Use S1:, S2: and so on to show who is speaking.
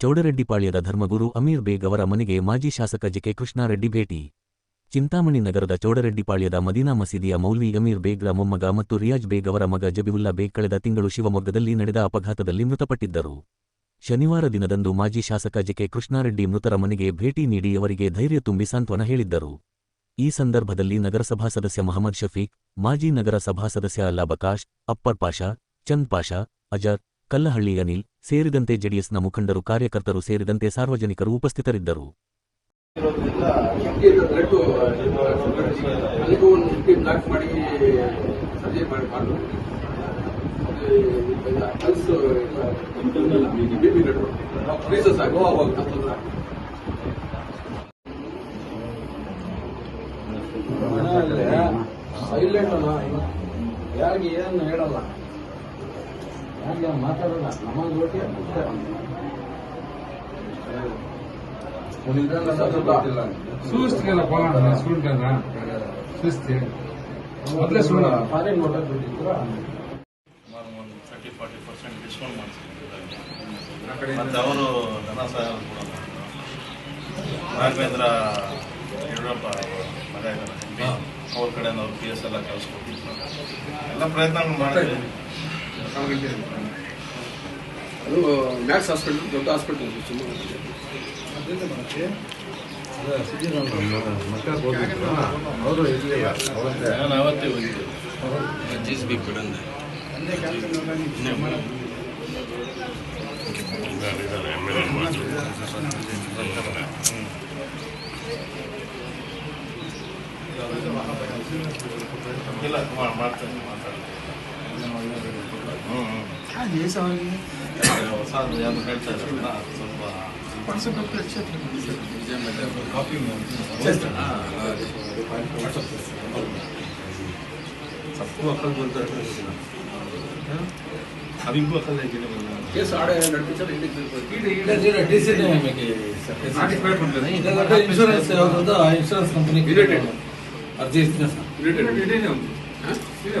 S1: ಚೌಡರೆಡ್ಡಿಪಾಳ್ಯದ ಧರ್ಮಗುರು ಅಮೀರ್ ಬೇಗ್ ಅವರ ಮನೆಗೆ ಮಾಜಿ ಶಾಸಕ ಜೆಕೆ ಕೃಷ್ಣಾರೆಡ್ಡಿ ಭೇಟಿ. ಚಿಂತಾಮಣಿ ನಗರದ ಚೌಡರೆಡ್ಡಿಪಾಳ್ಯದ ಮದೀನಾ ಮಸೀದಿಯ ಮೌಲ್ವಿ ಅಮೀರ್ ಬೇಗ್ರ ಮೊಮ್ಮಗ ಮತ್ತು ರಿಯಾಜ್ ಬೇಗ್ ಅವರ ಮಗ ಜಬಿವುಲ್ಲಾ ಬೇಗ್ ಕಳೆದ ತಿಂಗಳು ಶಿವಮೊಗ್ಗದಲ್ಲಿ ನಡೆದ ಅಪಘಾತದಲ್ಲಿ ಮೃತಪಟ್ಟಿದ್ದರು. ಶನಿವಾರ ದಿನದಂದು ಮಾಜಿ ಶಾಸಕ ಜೆಕೆ ಕೃಷ್ಣಾರೆಡ್ಡಿ ಮೃತರ ಮನೆಗೆ ಭೇಟಿ ನೀಡಿ ಅವರಿಗೆ ಧೈರ್ಯ ತುಂಬಿ ಸಾಂತ್ವನ ಹೇಳಿದ್ದರು. ಈ ಸಂದರ್ಭದಲ್ಲಿ ನಗರಸಭಾ ಸದಸ್ಯ ಮಹಮ್ಮದ್ ಶಫೀಕ್, ಮಾಜಿ ನಗರಸಭಾ ಸದಸ್ಯ ಅಲ್ಲಾ ಬಕಾಶ್, ಅಪ್ಪರ್ ಪಾಷಾ, ಚಂದ್ ಪಾಷಾ, ಅಜರ್, ಕಲ್ಲಹಳ್ಳಿ ಅನಿಲ್ ಸೇರಿದಂತೆ ಜೆಡಿಎಸ್ನ ಮುಖಂಡರು ಕಾರ್ಯಕರ್ತರು ಸೇರಿದಂತೆ ಸಾರ್ವಜನಿಕರು ಉಪಸ್ಥಿತರಿದ್ದರು.
S2: ಸೈಲೆಂಟ್ ಅಲ್ಲ ಯಾರಿಗೆ ಏನನ್ನು ಹೇಳಲ್ಲ. ಯಾರಿಗೆ ಮಾತಾಡಲ್ಲ ನಮ್ಮ ಜೊತೆ ಸುಸ್ತಿಗೆಲ್ಲ
S3: ಹೋಗೋಣ ಸುಳ್ಳ ಸುಸ್ತಿ.
S2: ಮೊದಲೇ ಸುಳ್ಳ ಫಾರಿನ್ ಮೋಟರ್ ದುಡ್ಡಿದ್ರು
S4: ಸುಮಾರು ಒಂದು ತರ್ಟಿ ಫಾರ್ಟಿ ಪರ್ಸೆಂಟ್ ಡಿಸ್ಕೌಂಟ್ ಮಾಡಿಸಿದ್ದಾರೆ ಮತ್ತು ಅವರು ಧನ ಸಹಾಯ ಕೂಡ ರಾಘವೇಂದ್ರ ಯಡಿಯೂರಪ್ಪ ಅವ್ರ ಮಗ ಇದ್ದಾರೆ. ಅವ್ರ ಕಡೆಯಿಂದ ಅವ್ರು ಪಿ ಎಸ್ ಎಲ್ಲ ಕಳಿಸ್ಕೊಟ್ಟಿದ್ರು. ಎಲ್ಲ ಪ್ರಯತ್ನಗಳು ಮಾಡಿದ್ವಿ.
S5: ಅದು ಮ್ಯಾಕ್ಸ್ ಹಾಸ್ಪಿಟಲ್ ದೊಡ್ಡ ಹಾಸ್ಪಿಟಲ್ ಶಿವಮೊಗ್ಗದಲ್ಲಿ
S3: ಅವರು ನಾನು
S6: ಅವತ್ತೇ
S4: ಹೋಗಿದ್ದೆ ಇಲ್ಲ ಮಾ- ಮಾಡ್ತೇನೆ ಮಾತಾಡ್ತೇನೆ 다 예상이 사람 야구 갈때 존나 존나 벌써 몇 프로
S3: 채
S5: 이제
S3: 뭐 커피 먹는
S4: 됐잖아
S6: 자꾸가 한 건데
S4: habimbo khala jine bana yes
S5: aare nadpichara idu decision
S6: make
S5: satisfied untadu
S3: idada
S6: insurance yavudu insurance company
S5: related
S6: arjistna
S5: related related
S3: ಇದೆ ಇದೆ